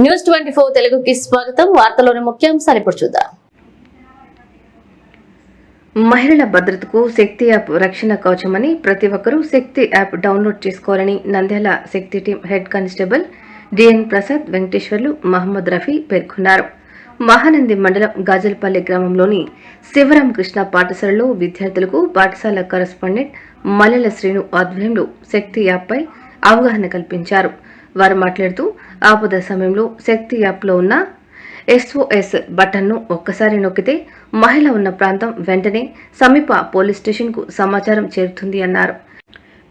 News twenty four తెలుగుకి స్వాగతం. వార్తలోని ముఖ్యాంశాలు ఇప్పుడు చూద్దాం. మహిళల భద్రతకు శక్తి యాప్ రక్షణ కవచమని ప్రతి ఒక్కరూ శక్తి యాప్ డౌన్లోడ్ చేసుకోవాలని Nandyal Shakti team head constable D N Prasad Venkateswarlu Mohammed Rafi పేర్కొన్నారు. మహానంది మండలం గాజల్పల్లి గ్రామంలోని శివరామకృష్ణ పాఠశాలలో విద్యార్థులకు పాఠశాల కరస్పాండెంట్ మల్లెల శ్రీను ఆధ్వర్యంలో శక్తి యాప్పై అవగాహన కల్పించారు. వారు మాట్లాడుతూ ఆపద సమయంలో శక్తి యాప్లో ఉన్న ఎస్ఓఎస్ బటన్ను ఒక్కసారి నొక్కితే మహిళ ఉన్న ప్రాంతం వెంటనే సమీప పోలీస్ స్టేషన్కు సమాచారం చేరుతుంది అన్నారు.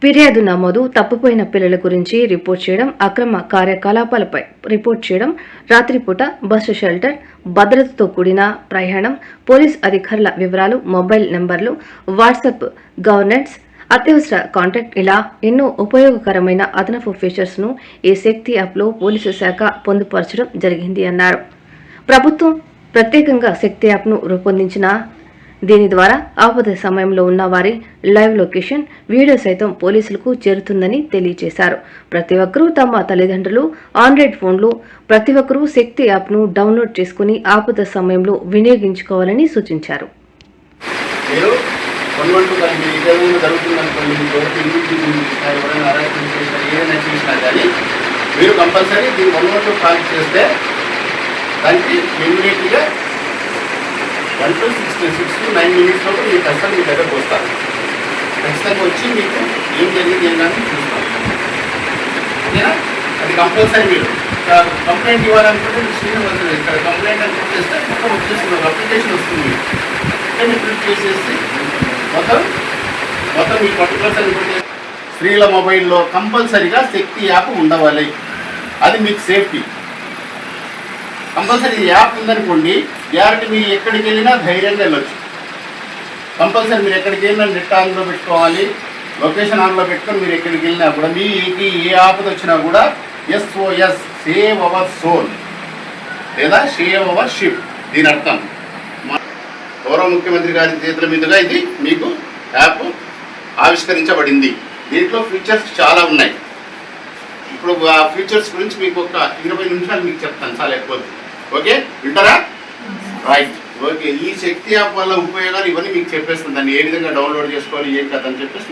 ఫిర్యాదు నమోదు తప్పిపోయిన పిల్లల గురించి రిపోర్ట్ చేయడం అక్రమ కార్యకలాపాలపై రిపోర్ట్ చేయడం రాత్రిపూట బస్సు షెల్టర్ భద్రతతో కూడిన ప్రయాణం పోలీస్ అధికారుల వివరాలు మొబైల్ నంబర్లు వాట్సాప్ గవర్నెన్స్ అత్యవసర కాంటాక్ట్ ఇలా ఎన్నో ఉపయోగకరమైన అదనపు ఫీచర్స్ను ఈ శక్తి యాప్లో పోలీసు శాఖ పొందుపరచడం జరిగింది అన్నారు. ప్రభుత్వం ప్రత్యేకంగా శక్తి యాప్ను రూపొందించిన దీని ద్వారా ఆపద సమయంలో ఉన్న వారి లైవ్ లొకేషన్ వీడియో సైతం పోలీసులకు చేరుతుందని తెలియజేశారు. ప్రతి ఒక్కరూ తమ తల్లిదండ్రులు ఆండ్రాయిడ్ ఫోన్లు ప్రతి ఒక్కరూ శక్తి యాప్ను డౌన్లోడ్ చేసుకుని ఆపద సమయంలో వినియోగించుకోవాలని సూచించారు. మీరు వన్ కానీ మీరు ఏదైనా జరుగుతుందనుకోండి మీకు ఎవరికి ఇంగ్లీష్ చూసినా ఎవరైనా అరేంజ్మెంట్ చేసినా ఏదైనా చేసినా కానీ మీరు కంపల్సరీ దీన్ని వన్ కాల్ చేస్తే దానికి ఇమ్మీడియట్గా one two six six two nine minutes లోపు మీ కష్టం మీ దగ్గరకు వస్తారు. ఖచ్చితంగా వచ్చి మీకు ఏం జరిగింది ఏం కానీ చూస్తాం ఓకేనా? అది కంపల్సరీ మీరు. కంప్లైంట్ ఇవ్వాలనుకుంటే మీరు శ్రీనివాస ఇక్కడ కంప్లైంట్ అని చెప్పేస్తే మొత్తం వచ్చేస్తుంది ఒక అప్లికేషన్ వస్తుంది. మీకు దాన్ని ఫిల్ చేసేసి మొత్తం? మొత్తం ఈ పర్టికులర్స్ స్త్రీల మొబైల్లో కంపల్సరీగా శక్తి యాప్ ఉండవాలి. అది మీకు సేఫ్టీ. కంపల్సరీ యాప్ ఉందనుకోండి గ్యారెంటీ మీరు ఎక్కడికి వెళ్ళినా ధైర్యంగా వెళ్ళొచ్చు. కంపల్సరీ మీరు ఎక్కడికి వెళ్ళినా నెట్ ఆన్లో పెట్టుకోవాలి లొకేషన్ ఆన్లో పెట్టుకొని మీరు ఎక్కడికి వెళ్ళినా కూడా మీకు ఏ ఆపద వచ్చినా కూడా ఎస్ఓఎస్ సేవ్ అవర్ సోల్ లేదా సేవ్ అవర్ షిప్ దీని అర్థం. గౌరవ ముఖ్యమంత్రి గారి చేతుల మీదుగా ఇది మీకు యాప్ ఆవిష్కరించబడింది. దీంట్లో ఫీచర్స్ చాలా ఉన్నాయి. ఇప్పుడు ఆ ఫీచర్స్ గురించి మీకు ఒక ఇరవై నిమిషాలు మీకు చెప్తాను చాలా ఎక్కువ ఓకే? వింటారా? రైట్. ఓకే ఈ శక్తి యాప్ వల్ల ఉపయోగాలు ఇవన్నీ మీకు చెప్పేస్తుంది దాన్ని ఏ విధంగా డౌన్లోడ్ చేసుకోవాలి ఏం కథ అని చెప్పేసి